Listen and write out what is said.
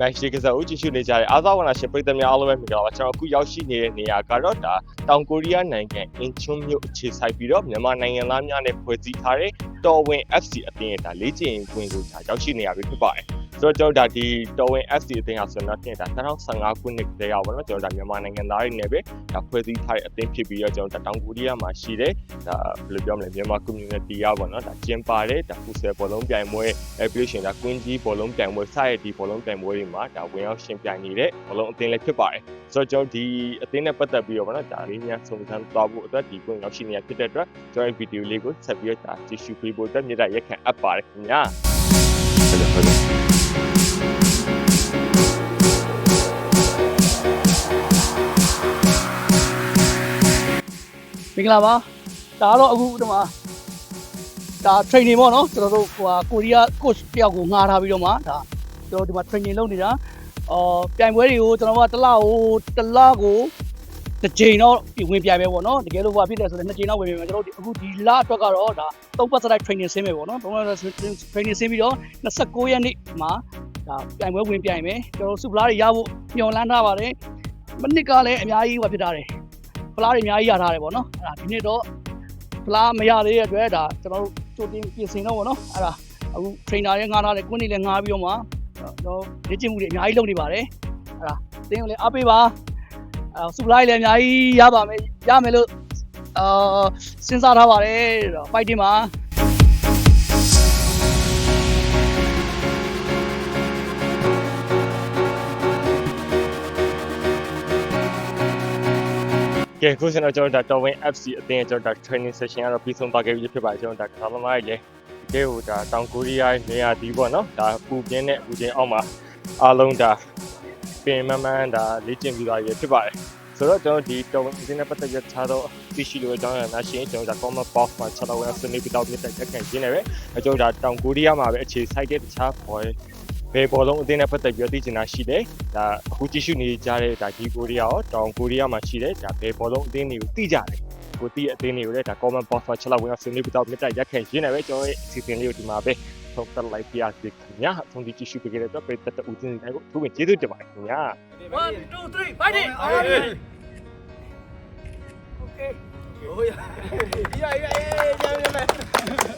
match ဒီကစားဦးကြည့်ရှုနေကြတဲ့အားသာဝနာရှင်ပရိသတ်များအားလုံးပဲမင်္ဂလာပါကျွန်တော်အခုရောက်ရှိနေတဲ့နေရာကတော့ဒါတောင်ကိုရီးယားနိုင်ငံအင်ချွန်းမြို့အခြေစိုက်ပြီးတော့မြန်မာနိုင်ငံသားများနဲ့ဖွဲ့စည်းထားတဲ့တော်ဝင် FC အသင်းရဲ့ဒါလေ့ကျင့်ဝင်ကိုဒါရောက်ရှိနေရပြီဖြစ်ပါတယ် ဆိုတော့ကျွန်တော်ဒါဒီတော်ဝင် FC အသင်းဟာဆိုတော့တင်ဒါ2015ခုနှစ်တည်းရောက်ပါတော့ကျွန်တော်ဒါမြန်မာနိုင်ငံသားတွေနဲ့ပဲဒါဖွဲ့စည်းထားတဲ့အသင်းဖြစ်ပြီးတော့ကျွန်တော်ဒါတောင်ကိုရီးယားမှာရှိတဲ့ဒါဘယ်လိုပြောမလဲမြန်မာ community ရပါတော့ဒါကျင်းပါတဲ့ဒါဖူဆယ်ဘောလုံးပြိုင်ပွဲ application ဒါကွင်းကြီးဘောလုံးပြိုင်ပွဲစရတဲ့ဘောလုံးပြိုင်ပွဲတွေမှာဒါဝင်ရောက်ရှင်ပြိုင်နေတဲ့ဘောလုံးအသင်းလည်းဖြစ်ပါတယ်ဆိုတော့ကျွန်တော်ဒီအသင်းနဲ့ပတ်သက်ပြီးတော့ဗောနော်ဒါလေးများစုံစမ်းသွားဖို့အတွက်ဒီကွင်းရောက်ရှိနေရဖြစ်တဲ့အတွက်ကျွန်တော်ဒီဗီဒီယိုလေးကိုဆက်ပြီးတော့ဒါကြည့်ရှုပေးဖို့အတွက်မြေတားရက်ခံအပ်ပါတယ်ခင်ဗျာ မင်္ဂလာပါဒါကတော့အခုဒီမှာဒါ training ပေါ့နော်ကျွန်တော်တို့ဟိုဟာကိုရီးယား coach တယောက်ကိုငှားထားပြီးတော့မှဒါကျွန်တော်ဒီမှာ training လုပ်နေတာအော်ပြိုင်ပွဲတွေကိုကျွန်တော်ကတစ်လကိုတစ်လကိုတစ်ချိန်တော့ဝင်ပြိုင်ပဲပေါ့နော်တကယ်လို့ဟိုဖြစ်တယ်ဆိုတော့နှစ်ချိန်တော့ဝင်ပြိုင်မယ်ကျွန်တော်တို့အခုဒီလအတွက်ကတော့ဒါသုံးပတ်စလိုက် training ဆင်းမယ်ပေါ့နော်သုံးပတ်စလိုက် training ဆင်းပြီးတော့29ရက်နေ့မှာဒါပြိုင်ပွဲဝင်ပြိုင်မယ်ကျွန်တော်စုဖလားတွေရဖို့ညှော်လန်းထားပါတယ်မနစ်ကလည်းအများကြီးဟိုဖြစ်ထားတယ် ဖလားတွေအများကြီးရထားတယ်ပေါ့နော်အဲ့ဒါဒီနေ့တော့ဖလားမရသေးတဲ့အတွက်ဒါကျွန်တော်တို့ကြိုတင်ပြင်ဆင်တော့ပေါ့နော်အဲ့ဒါအခု trainer ရဲ့ငှားထားတဲ့ကွန်းနေလည်းငှားပြီးတော့မှတော့လေ့ကျင့်မှုတွေအများကြီးလုပ်နေပါတယ်အဲ့ဒါသင်ကိုလည်းအားပေးပါအဲ့ဆူလိုက်လည်းအများကြီးရပါမယ်ရမယ်လို့အာစဉ်းစားထားပါတယ်တော့ fighting ပါ ကဲခုစတော့ကျွန်တော်ဒါတော်ဝင် FC အသင်းရဲ့ကျွန်တော်ဒါ training session ကတော့ပြီးဆုံးသွားခဲ့ပြီဖြစ်ပါတယ်ကျွန်တော်ဒါကစားသမားတွေလည်းဒီကဲဟိုဒါတောင်ကိုရီးယားနေရာဒီပေါ့နော်ဒါပူပြင်းတဲ့ပူချင်းအောက်မှာအားလုံးဒါပင်မမှန်ဒါလေ့ကျင့်ပြီးသွားပြီဖြစ်ပါတယ်ဆိုတော့ကျွန်တော်ဒီတော်ဝင်အသင်းနဲ့ပတ်သက်ရထားတော့သိရှိလို့အကြောင်းအရာနာရှင်းကျွန်တော်ဒါ comment box မှာချက်တော့ဝင်ဆွေးနွေးပြီးတော့မြတ်တက်ခံရင်းနေပဲအကျွန်တော်ဒါတောင်ကိုရီးယားမှာပဲအခြေစိုက်တဲ့တခြားဘော် ဘယ်ဘောလုံးအသင်းနဲ့ပတ်သက်ပြီးတော့သိချင်တာရှိတယ်ဒါအခုကြည့်ရှုနေကြတဲ့ဒါဒီကိုရီးယားရောတောင်ကိုရီးယားမှာရှိတဲ့ဒါဘယ်ဘောလုံးအသင်းတွေကိုသိကြတယ်ကိုတီးအသင်းတွေကိုလည်းဒါ comment box မှာချက်တော့ဝင်ဆွေးနွေးပြီးတော့မြတ်တက်ရက်ခံရင်းနေပဲကျွန်တော်ရဲ့အစီအစဉ်လေးကိုဒီမှာပဲဆုံးသက်လိုက်ပြရစီခင်ဗျာအဆုံးထိကြည့်ရှုပေးကြတဲ့အတွက်ပြည်သက်တဲ့ဦးစင်းတိုင်းကိုသူ့ဝင်ကျေးဇူးတင်ပါတယ်ခင်ဗျာ one two three fighting Okay. Oh ya. Ya ya ya ya ya.